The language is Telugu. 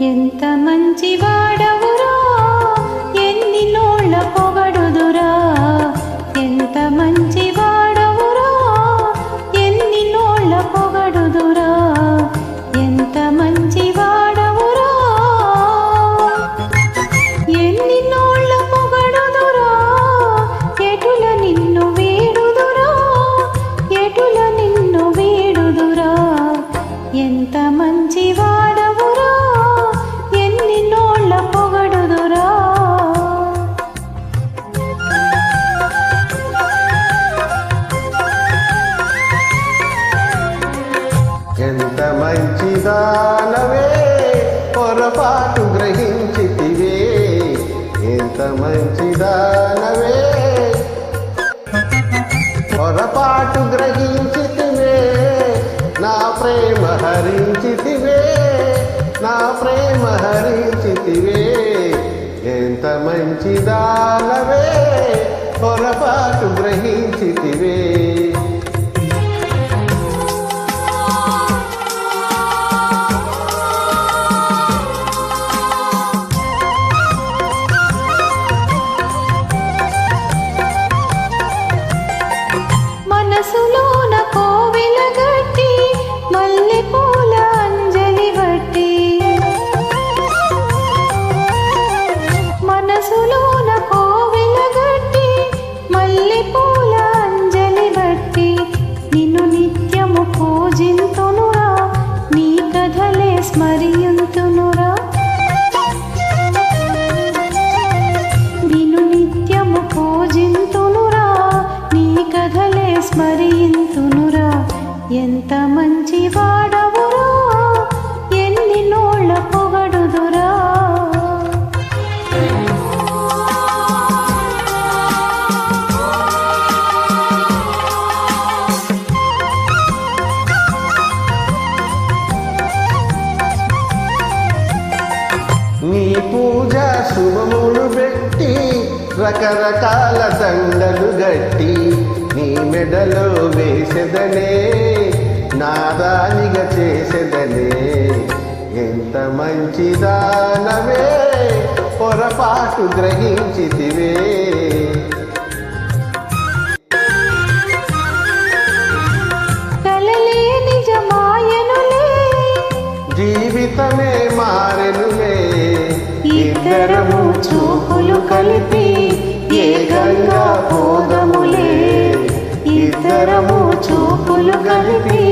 ఎంత మంచి వాడవురా ఎన్ని నోళ్ళ పొగడుదురా? ఎంత మంచి వాడవురా ఎన్ని నోళ్ళ పొగడుదురా? ఎంత మంచి వాడవురా ఎన్ని నోళ్ళ పొగడుదురా? ఎటుల నిన్ను వీడుదురా? ఎటుల నిన్ను వీడుదురా? ఎంత మంచి వాడవురా ఎంత మంచిదానవే పొరపాటు గ్రహించితివే. ఎంత మంచిదానవే పొరపాటు గ్రహించితివే. నా ప్రేమ హరించితివే. నా ప్రేమ హరించితివే. ఎంత మంచిదానవే పొరపాటు మనసులోన కోవిల గట్టి మల్లి పూల అంజలి బట్టి నిన్ను నిత్యము పూజింతునురా నీ కథలే స్మరియుంతునురా. నిన్ను నిత్యము పూజింతునురా నీ కథలే స్మరింతునురా ఎంత మంచి పూజ శుభములు పెట్టి రకరకాల దండలు గట్టి నీ మెడలో వేసెదనే నాదానిగా చేసెదనే. ఎంత మంచిదానవే పొరపాటు గ్రహించితివే. జీవితమే మారెనులే. ఇద్దరము చూపులు కలిపి ఏకంగా పోదములే ఇద్దరము చూపులు కలిపి